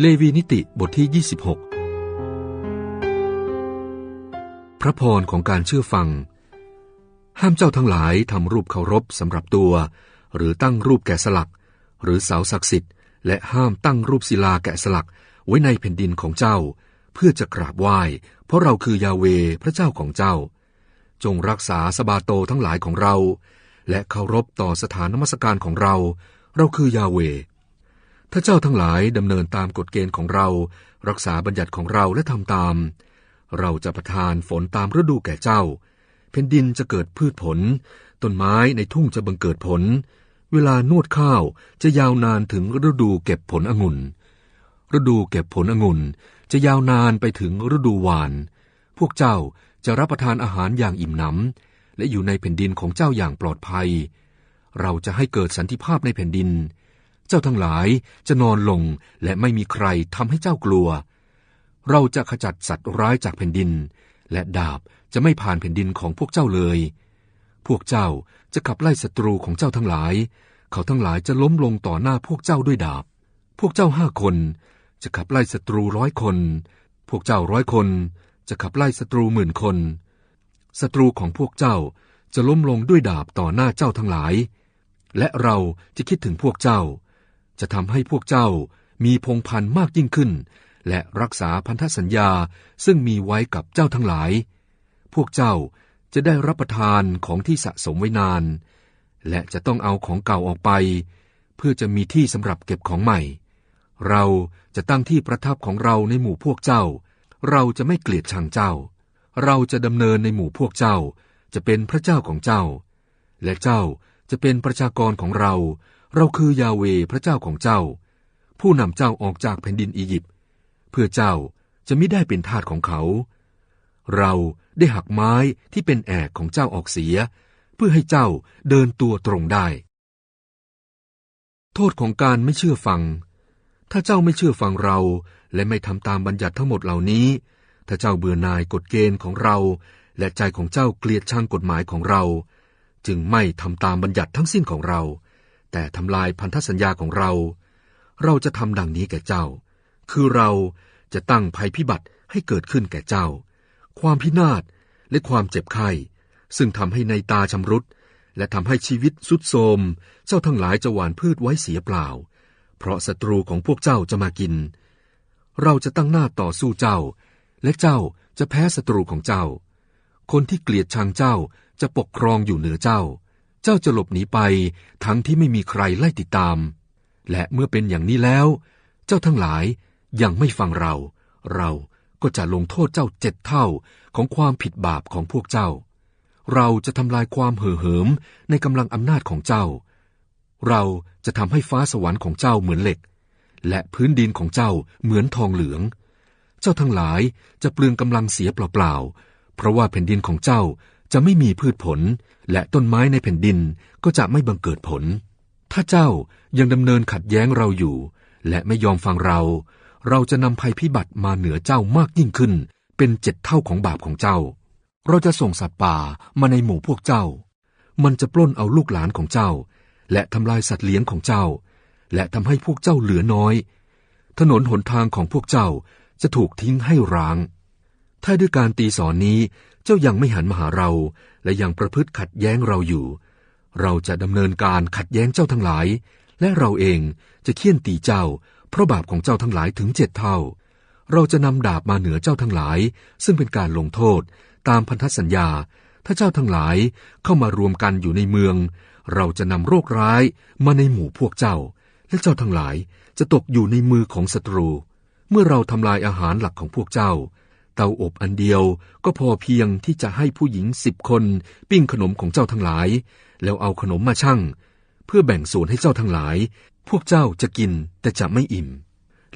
เลวีนิติบทที่ 26 พระพรของการเชื่อฟัง ห้ามเจ้าทั้งหลายทำรูปเคารพสำหรับตัว หรือตั้งรูปแกะสลัก หรือเสาศักดิ์สิทธิ์และห้ามตั้งรูปศิลาแกะสลักไว้ในแผ่นดินของเจ้า เพื่อจะกราบไหว้ เพราะเราคือยาเวพระเจ้าของเจ้า จงรักษาสบาโตทั้งหลายของเรา และเคารพต่อสถานนมัสการของเรา เราคือยาเว ถ้าเจ้าทั้งหลายดำเนินตามกฎเกณฑ์ของเรา รักษาบัญญัติของเราและทำตาม เราจะประทานฝนตามฤดูแก่เจ้าแผ่นดินจะเกิดพืชผล ต้นไม้ในทุ่งจะบังเกิดผล เวลานวดข้าวจะยาวนานถึงฤดูเก็บผลองุ่น ฤดูเก็บผลองุ่นจะยาวนานไปถึงฤดูหวาน พวกเจ้าจะรับประทานอาหารอย่างอิ่มหนำและอยู่ในแผ่นดินของเจ้าอย่างปลอดภัย เราจะให้เกิดสันติภาพในแผ่นดินเจ้าทั้งหลายจะนอนลงและไม่มีใครทำให้เจ้ากลัว เราจะขจัดสัตว์ร้ายจากแผ่นดิน และดาบจะไม่ผ่านแผ่นดินของพวกเจ้าเลย พวกเจ้าจะขับไล่ศัตรูของเจ้าทั้งหลาย เขาทั้งหลายจะล้มลงต่อหน้าพวกเจ้าด้วยดาบ พวกเจ้าห้าคนจะขับไล่ศัตรูร้อยคน พวกเจ้าร้อยคน จะขับไล่ศัตรูหมื่นคน ศัตรูของพวกเจ้าจะล้มลงด้วยดาบต่อหน้าเจ้าทั้งหลาย และเราจะคิดถึงพวกเจ้า จะทำให้พวกเจ้ามีพงพันธ์มากยิ่งขึ้น และรักษาพันธสัญญาซึ่งมีไว้กับเจ้าทั้งหลาย พวกเจ้าจะได้รับประทานของที่สะสมไว้นาน และจะต้องเอาของเก่าออกไป เพื่อจะมีที่สำหรับเก็บของใหม่ เราจะตั้งที่ประทับของเราในหมู่พวกเจ้า เราจะไม่เกลียดชังเจ้า เราจะดำเนินในหมู่พวกเจ้า จะเป็นพระเจ้าของเจ้า และเจ้าจะเป็นประชากรของเรา เราคือยาเวพระเจ้าของเจ้า ผู้นำเจ้าออกจากแผ่นดินอียิปต์เพื่อเจ้าจะไม่ได้เป็นทาสของเขา เราได้หักไม้ที่เป็นแอกของเจ้าออกเสีย เพื่อให้เจ้าเดินตัวตรงได้ โทษของการไม่เชื่อฟัง ถ้าเจ้าไม่เชื่อฟังเราและไม่ทำตามบัญญัติทั้งหมดเหล่านี้ ถ้าเจ้าเบื่อหน่ายกฎเกณฑ์ของเรา และใจของเจ้าเกลียดชังกฎหมายของเรา จึงไม่ทำตามบัญญัติทั้งสิ้นของเรา แต่ทำลายพันธสัญญาของเรา เราจะทำดังนี้แก่เจ้า คือเราจะตั้งภัยพิบัติให้เกิดขึ้นแก่เจ้า ความพินาศและความเจ็บไข้ ซึ่งทำให้ในตาชำรุด และทำให้ชีวิตสุดโทมเจ้าทั้งหลายจะหว่านพืชไว้เสียเปล่า เพราะศัตรูของพวกเจ้าจะมากิน เราจะตั้งหน้าต่อสู้เจ้า และเจ้าจะแพ้ศัตรูของเจ้า คนที่เกลียดชังเจ้าจะปกครองอยู่เหนือเจ้า เจ้าจะหลบหนีไปทั้งที่ไม่มีใครไล่ติดตาม และเมื่อเป็นอย่างนี้แล้ว เจ้าทั้งหลายยังไม่ฟังเรา เราก็จะลงโทษเจ้าเจ็ดเท่าของความผิดบาปของพวกเจ้า เราจะทำลายความเห่อเหิมในกำลังอำนาจของเจ้า เราจะทำให้ฟ้าสวรรค์ของเจ้าเหมือนเหล็ก และพื้นดินของเจ้าเหมือนทองเหลือง เจ้าทั้งหลายจะเปลืองกำลังเสียเปล่าๆเพราะว่าแผ่นดินของเจ้า จะไม่มีพืชผล และต้นไม้ในแผ่นดินก็จะไม่บังเกิดผล ถ้าเจ้ายังดำเนินขัดแย้งเราอยู่ และไม่ยอมฟังเรา เราจะนำภัยพิบัติมาเหนือเจ้ามากยิ่งขึ้น เป็นเจ็ดเท่าของบาปของเจ้า เราจะส่งสัตว์ป่ามาในหมู่พวกเจ้า มันจะปล้นเอาลูกหลานของเจ้า และทำลายสัตว์เลี้ยงของเจ้า และทำให้พวกเจ้าเหลือน้อย ถนนหนทางของพวกเจ้าจะถูกทิ้งให้ร้าง ถ้าด้วยการตีสอนนี้ เจ้ายังไม่หันมาหาเรา และยังประพฤติขัดแย้งเราอยู่ เราจะดำเนินการขัดแย้งเจ้าทั้งหลาย และเราเองจะเคี่ยนตีเจ้า เพราะบาปของเจ้าทั้งหลายถึงเจ็ดเท่า เราจะนำดาบมาเหนือเจ้าทั้งหลาย ซึ่งเป็นการลงโทษ ตามพันธสัญญา ถ้าเจ้าทั้งหลายเข้ามารวมกันอยู่ในเมือง เราจะนำโรคร้ายมาในหมู่พวกเจ้า และเจ้าทั้งหลายจะตกอยู่ในมือของศัตรู เมื่อเราทำลายอาหารหลักของพวกเจ้า เตาอบอันเดียว ก็พอเพียงที่จะให้ผู้หญิงสิบคนปิ้งขนมของเจ้าทั้งหลาย แล้วเอาขนมมาชั่ง เพื่อแบ่งส่วนให้เจ้าทั้งหลาย พวกเจ้าจะกินแต่จะไม่อิ่ม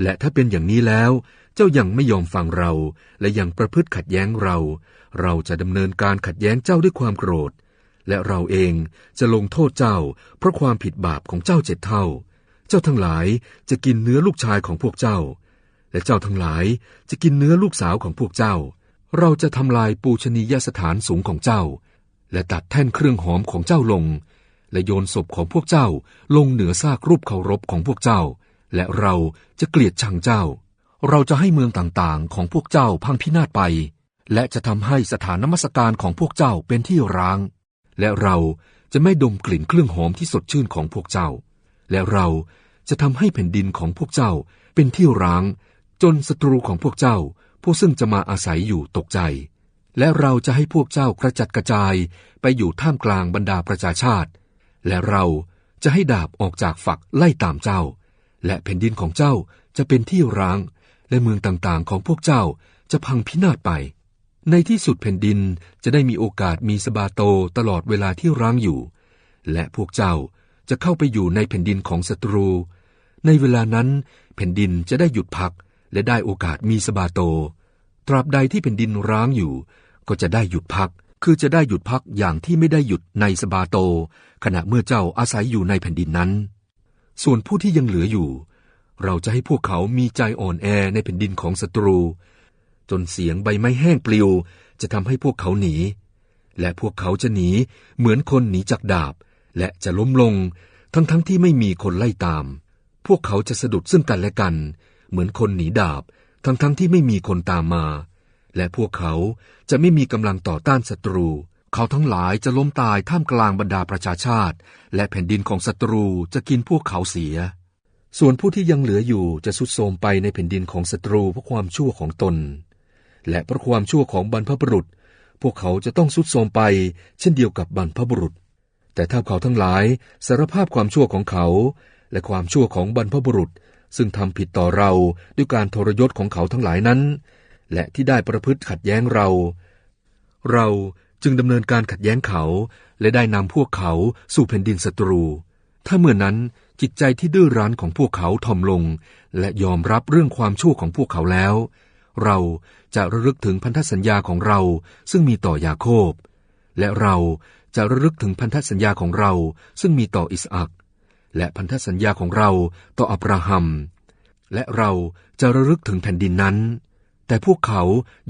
และถ้าเป็นอย่างนี้แล้ว เจ้ายังไม่ยอมฟังเรา และยังประพฤติขัดแย้งเรา เราจะดำเนินการขัดแย้งเจ้าด้วยความโกรธ และเราเองจะลงโทษเจ้า เพราะความผิดบาปของเจ้าเจ็ดเท่า เจ้าทั้งหลายจะกินเนื้อลูกชายของพวกเจ้า และเจ้าทั้งหลายจะกินเนื้อลูกสาวของพวกเจ้า เราจะทำลายปูชนียสถานสูงของเจ้า และตัดแท่นเครื่องหอมของเจ้าลง และโยนศพของพวกเจ้าลงเหนือซากรูปเคารพของพวกเจ้า และเราจะเกลียดชังเจ้า เราจะให้เมืองต่างๆ ของพวกเจ้าพังพินาศไป และจะทำให้สถานนมัสการของพวกเจ้าเป็นที่ร้าง และเราจะไม่ดมกลิ่นเครื่องหอมที่สดชื่นของพวกเจ้า และเราจะทำให้แผ่นดินของพวกเจ้าเป็นที่ร้าง จนศัตรูของพวกเจ้า ผู้ซึ่งจะมาอาศัยอยู่ตกใจ และเราจะให้พวกเจ้ากระจัดกระจายไปอยู่ท่ามกลางบรรดาประชาชาติ และเราจะให้ดาบออกจากฝักไล่ตามเจ้า และแผ่นดินของเจ้าจะเป็นที่ร้าง และเมืองต่างๆของพวกเจ้าจะพังพินาศไป ในที่สุดแผ่นดินจะได้มีโอกาสมีสบาโตตลอดเวลาที่ร้างอยู่ และพวกเจ้าจะเข้าไปอยู่ในแผ่นดินของศัตรู ในเวลานั้นแผ่นดินจะได้หยุดพัก และได้โอกาสมีสบาโต ตราบใดที่แผ่นดินร้างอยู่ ก็จะได้หยุดพัก คือจะได้หยุดพักอย่างที่ไม่ได้หยุดในสบาโต ขณะเมื่อเจ้าอาศัยอยู่ในแผ่นดินนั้น ส่วนผู้ที่ยังเหลืออยู่ เราจะให้พวกเขามีใจอ่อนแอในแผ่นดินของศัตรู จนเสียงใบไม้แห้งปลิวจะทำให้พวกเขาหนี และพวกเขาจะหนีเหมือนคนหนีจากดาบ และจะล้มลงทั้งๆทที่ไม่มีคนไล่ตาม พวกเขาจะสะดุดซึ่งกันและกัน เหมือนคนหนีดาบ ทั้งๆทที่ไม่มีคนตามมา และพวกเขาจะไม่มีกำลังต่อต้านศัตรู เขาทั้งหลายจะล้มตายท่ามกลางบรรดาประชาชาติ และแผ่นดินของศัตรูจะกินพวกเขาเสีย ส่วนผู้ที่ยังเหลืออยู่จะสุดโทมไปในแผ่นดินของศัตรูเพราะความชั่วของตน และเพราะความชั่วของบรรพบุรุษ พวกเขาจะต้องสุดโทมไป เช่นเดียวกับบรรพบุรุษ แต่ถ้าเขาทั้งหลายสารภาพความชั่วของเขาและความชั่วของบรรพบุรุษ ซึ่งทำผิดต่อเราด้วยการทรยศของเขาทั้งหลายนั้น และที่ได้ประพฤติขัดแย้งเรา เราจึงดำเนินการขัดแย้งเขา และได้นำพวกเขาสู่แผ่นดินศัตรู ถ้าเมื่อนนั้นจิตใจที่ดื้อรั้นของพวกเขาถ่อมลง และยอมรับเรื่องความชั่วของพวกเขาแล้ว เราจะระลึกถึงพันธสัญญาของเราซึ่งมีต่อยาโคบ และเราจะระลึกถึงพันธสัญญาของเราซึ่งมีต่ออิสอัก และพันธสัญญาของเราต่ออับราฮัม และเราจะระลึกถึงแผ่นดินนั้น แต่พวกเขา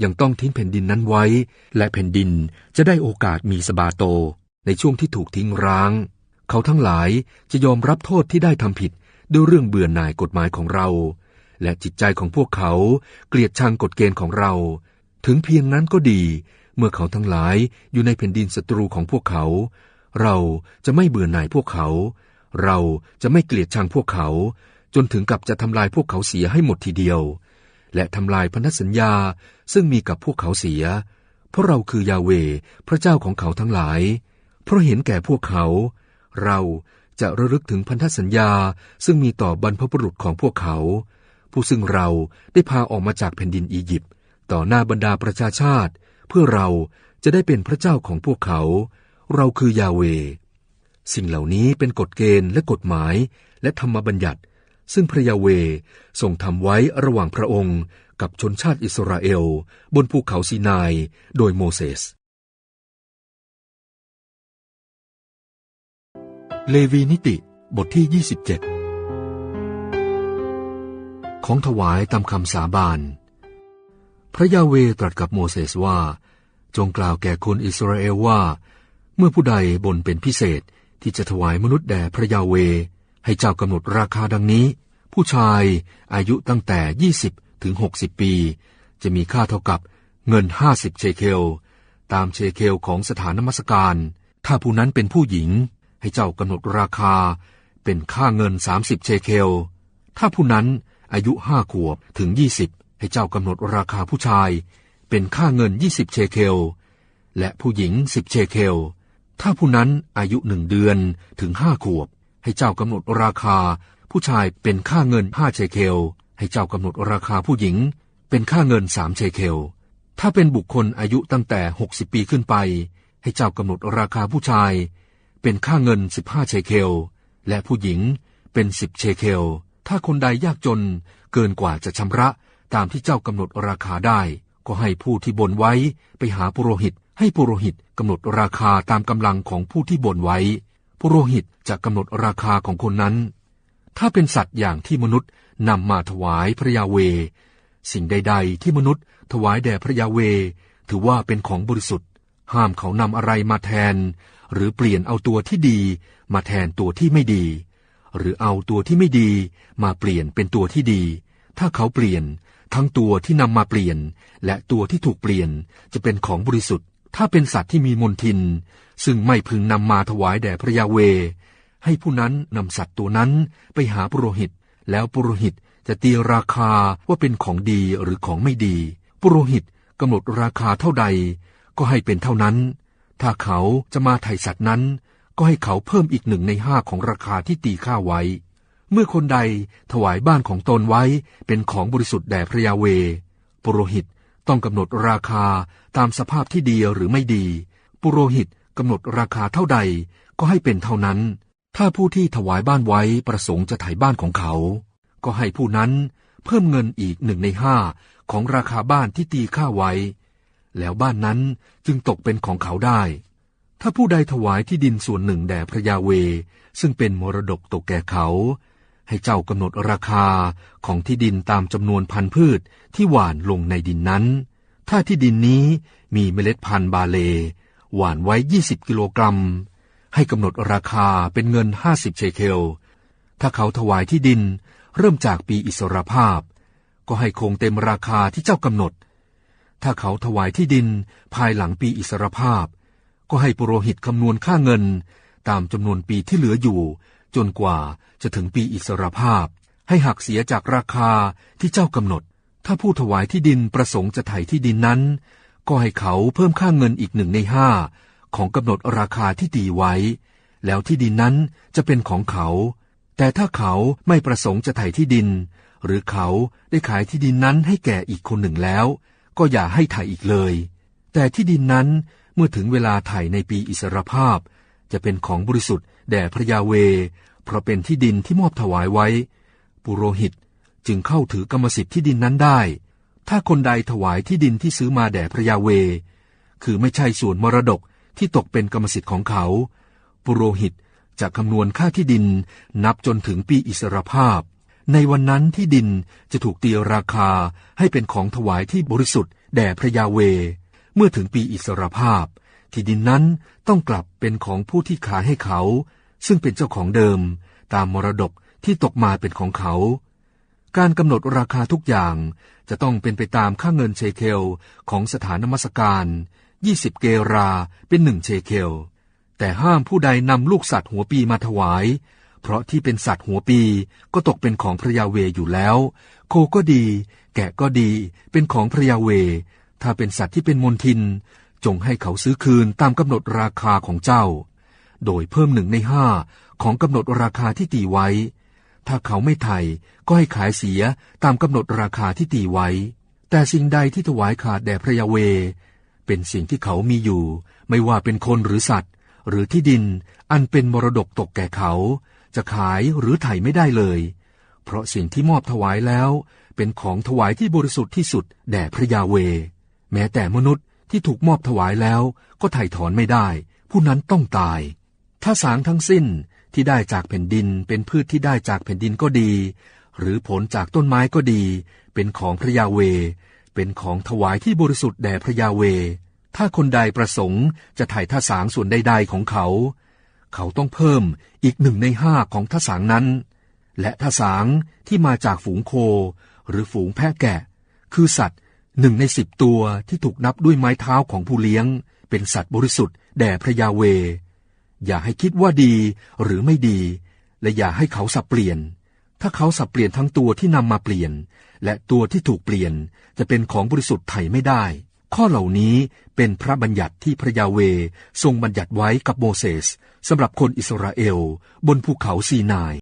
ยังต้องทิ้งแผ่นดินนั้นไว้ และแผ่นดินจะได้โอกาสมีสบาโต ในช่วงที่ถูกทิ้งร้าง เขาทั้งหลายจะยอมรับโทษที่ได้ทำผิดด้วยเรื่องเบื่อหน่ายกฎหมายของเรา และจิตใจของพวกเขาเกลียดชังกฎเกณฑ์ของเรา ถึงเพียงนั้นก็ดี เมื่อเขาทั้งหลายอยู่ในแผ่นดินศัตรูของพวกเขา เราจะไม่เบื่อหน่ายพวกเขา เราจะไม่เกลียดชังพวกเขา จนถึงกับจะทำลายพวกเขาเสียให้หมดทีเดียว และทำลายพันธสัญญาซึ่งมีกับพวกเขาเสีย เพราะเราคือยาเวพระเจ้าของเขาทั้งหลาย เพราะเห็นแก่พวกเขา เราจะระลึกถึงพันธสัญญาซึ่งมีต่อบรรพบุรุษของพวกเขา ผู้ซึ่งเราได้พาออกมาจากแผ่นดินอียิปต์ต่อหน้าบรรดาประชาชาติ เพื่อเราจะได้เป็นพระเจ้าของพวกเขา เราคือยาเว สิ่งเหล่านี้เป็นกฎเกณฑ์และกฎหมายและธรรมบัญญัติ ซึ่งพระยาเวทรงทำไว้ระหว่างพระองค์กับชนชาติอิสราเอล บนภูเขาซีนายโดยโมเสส เลวีนิติบทที่ 27 ของถวายตามคำสาบาน พระยาเวตรัสกับโมเสสว่า จงกล่าวแก่คนอิสราเอลว่า เมื่อผู้ใดบนเป็นพิเศษ ที่จะถวายมนุษย์แด่พระยาเว ให้เจ้ากำหนดราคาดังนี้ ผู้ชายอายุตั้งแต่ 20 ถึง 60 ปี จะมีค่าเท่ากับเงิน 50 เชเคล ตามเชเคลของสถานนมัสการ ถ้าผู้นั้นเป็นผู้หญิง ให้เจ้ากำหนดราคา เป็นค่าเงิน 30 เชเคล ถ้าผู้นั้นอายุห้าขวบถึง 20 ให้เจ้ากำหนดราคาผู้ชาย เป็นค่าเงิน 20 เชเคล และผู้หญิง 10 เชเคล ถ้าผู้นั้นอายุหนึ่งเดือนถึงห้าขวบ ให้เจ้ากำหนดราคา ผู้ชายเป็นค่าเงินห้าเชเคล ให้เจ้ากำหนดราคาผู้หญิง เป็นค่าเงินสามเชเคล ถ้าเป็นบุคคลอายุตั้งแต่60ปีขึ้นไป ให้เจ้ากำหนดราคาผู้ชาย เป็นค่าเงิน15เชเคล และผู้หญิงเป็น10เชเคล ถ้าคนใดยากจนเกินกว่าจะชำระตามที่เจ้ากำหนดราคาได้ ก็ให้ผู้ที่บนไว้ไปหาปุโรหิต ให้ปุโรหิตกำหนดราคาตามกำลังของผู้ที่บนไว้ ปุโรหิตจะกำหนดราคาของคนนั้น ถ้าเป็นสัตว์อย่างที่มนุษย์นำมาถวายพระยาเว สิ่งใด ๆ ที่มนุษย์ ถวายแด่พระยาเว ถือว่าเป็นของบริสุทธิ์ ห้ามเขานำอะไรมาแทน หรือเปลี่ยนเอาตัวที่ดี มาแทนตัวที่ไม่ดี หรือเอาตัวที่ไม่ดี มาเปลี่ยนเป็นตัวที่ดี ถ้าเขาเปลี่ยนทั้งตัวที่นำมาเปลี่ยน และตัวที่ถูกเปลี่ยนจะเป็นของบริสุทธิ์ ถ้าเป็นสัตว์ที่มีมนทิน ซึ่งไม่พึงนำมาถวายแด่พระยาเว ให้ผู้นั้นนำสัตว์ตัวนั้นไปหาปุโรหิต แล้วปุโรหิตจะตีราคาว่าเป็นของดีหรือของไม่ดี ปุโรหิตกำหนดราคาเท่าใด ก็ให้เป็นเท่านั้น ถ้าเขาจะมาไถ่สัตว์นั้น ก็ให้เขาเพิ่มอีกหนึ่งในห้าของราคาที่ตีค่าไว้ เมื่อคนใดถวายบ้านของตนไว้เป็นของบริสุทธิ์แด่พระยาเว ปุโรหิต ต้องกำหนดราคาตามสภาพที่ดีหรือไม่ดี ปุโรหิตกำหนดราคาเท่าใดก็ให้เป็นเท่านั้น ถ้าผู้ที่ถวายบ้านไว้ประสงค์จะไถ่บ้านของเขา ก็ให้ผู้นั้นเพิ่มเงินอีกหนึ่งในห้าของราคาบ้านที่ตีค่าไว้ แล้วบ้านนั้นจึงตกเป็นของเขาได้ ถ้าผู้ใดถวายที่ดินส่วนหนึ่งแด่พระยาเว ซึ่งเป็นมรดกตกแก่เขา ให้เจ้ากำหนดราคาของที่ดินตามจำนวนพันธุ์พืชที่หว่านลงในดินนั้น ถ้าที่ดินนี้มีเมล็ดพันธุ์บาเล หว่านไว้ 20 กิโลกรัม ให้กำหนดราคาเป็นเงิน 50 เชเคล ถ้าเขาถวายที่ดินเริ่มจากปีอิสรภาพ ก็ให้คงเต็มราคาที่เจ้ากำหนด ถ้าเขาถวายที่ดินภายหลังปีอิสรภาพ ก็ให้ปุโรหิตคำนวณค่าเงินตามจำนวนปีที่เหลืออยู่ จนกว่าจะถึงปีอิสรภาพ ให้หักเสียจากราคาที่เจ้ากำหนด ถ้าผู้ถวายที่ดินประสงค์จะไถ่ที่ดินนั้น ก็ให้เขาเพิ่มค่าเงินอีกหนึ่งในห้าของกำหนดราคาที่ตีไว้ แล้วที่ดินนั้นจะเป็นของเขา แต่ถ้าเขาไม่ประสงค์จะไถ่ที่ดิน หรือเขาได้ขายที่ดินนั้นให้แก่อีกคนหนึ่งแล้ว ก็อย่าให้ไถ่อีกเลย แต่ที่ดินนั้นเมื่อถึงเวลาไถ่ในปีอิสรภาพ จะเป็นของบริสุทธิ์ แด่พระยาเว เพราะเป็นที่ดินที่มอบถวายไว้ ปุโรหิตจึงเข้าถือกรรมสิทธิ์ที่ดินนั้นได้ ถ้าคนใดถวายที่ดินที่ซื้อมาแด่พระยาเว คือไม่ใช่ส่วนมรดกที่ตกเป็นกรรมสิทธิ์ของเขา ปุโรหิตจะคำนวณค่าที่ดินนับจนถึงปีอิสรภาพ ในวันนั้นที่ดินจะถูกตีราคาให้เป็นของถวายที่บริสุทธิ์แด่พระยาเว เมื่อถึงปีอิสรภาพ ที่ดินนั้นต้องกลับเป็นของผู้ที่ขายให้เขา ซึ่งเป็นเจ้าของเดิม ตามมรดกที่ตกมาเป็นของเขา การกำหนดราคาทุกอย่างจะต้องเป็นไปตามค่าเงินเชเคลของสถานนมัสการ20 เกราเป็นหนึ่งเชเคล แต่ห้ามผู้ใดนำลูกสัตว์หัวปีมาถวาย เพราะที่เป็นสัตว์หัวปีก็ตกเป็นของพระยาเวอยู่แล้ว โคก็ดี แกะก็ดี เป็นของพระยาเว ถ้าเป็นสัตว์ที่เป็นมนทิน จงให้เขาซื้อคืนตามกำหนดราคาของเจ้า โดยเพิ่มหนึ่งในห้าของกำหนดราคาที่ตีไว้ ถ้าเขาไม่ไถ่ก็ให้ขายเสียตามกำหนดราคาที่ตีไว้ แต่สิ่งใดที่ถวายขาดแด่พระยาเว เป็นสิ่งที่เขามีอยู่ ไม่ว่าเป็นคนหรือสัตว์ หรือที่ดินอันเป็นมรดกตกแก่เขา จะขายหรือไถ่ไม่ได้เลย เพราะสิ่งที่มอบถวายแล้วเป็นของถวายที่บริสุทธิ์ที่สุดแด่พระยาเว แม้แต่มนุษย์ที่ถูกมอบถวายแล้วก็ไถ่ถอนไม่ได้ ผู้นั้นต้องตาย ถ้าสางทั้งสิ้นที่ได้จากแผ่นดินเป็นพืชที่ได้จากแผ่นดินก็ดี หรือผลจากต้นไม้ก็ดี เป็นของพระยาเว เป็นของถวายที่บริสุทธิ์แด่พระยาเว ถ้าคนใดประสงค์จะถ่ายท่าสางส่วนใดๆของเขา เขาต้องเพิ่มอีกหนึ่งในห้าของท่าสางนั้น และท่าสางที่มาจากฝูงโค หรือฝูงแพะแกะ คือสัตว์หนึ่งในสิบตัวที่ถูกนับด้วยไม้เท้าของผู้เลี้ยง เป็นสัตว์บริสุทธิ์แด่พระยาเว อย่าให้คิดว่าดีหรือไม่ดี และอย่าให้เขาสับเปลี่ยน ถ้าเขาสับเปลี่ยนทั้งตัวที่นำมาเปลี่ยน และตัวที่ถูกเปลี่ยนจะเป็นของบริสุทธิ์ไถ่ไม่ได้ ข้อเหล่านี้เป็นพระบัญญัติที่พระยาเวทรงบัญญัติไว้กับโมเสสสำหรับคนอิสราเอล บนภูเขาซีนาย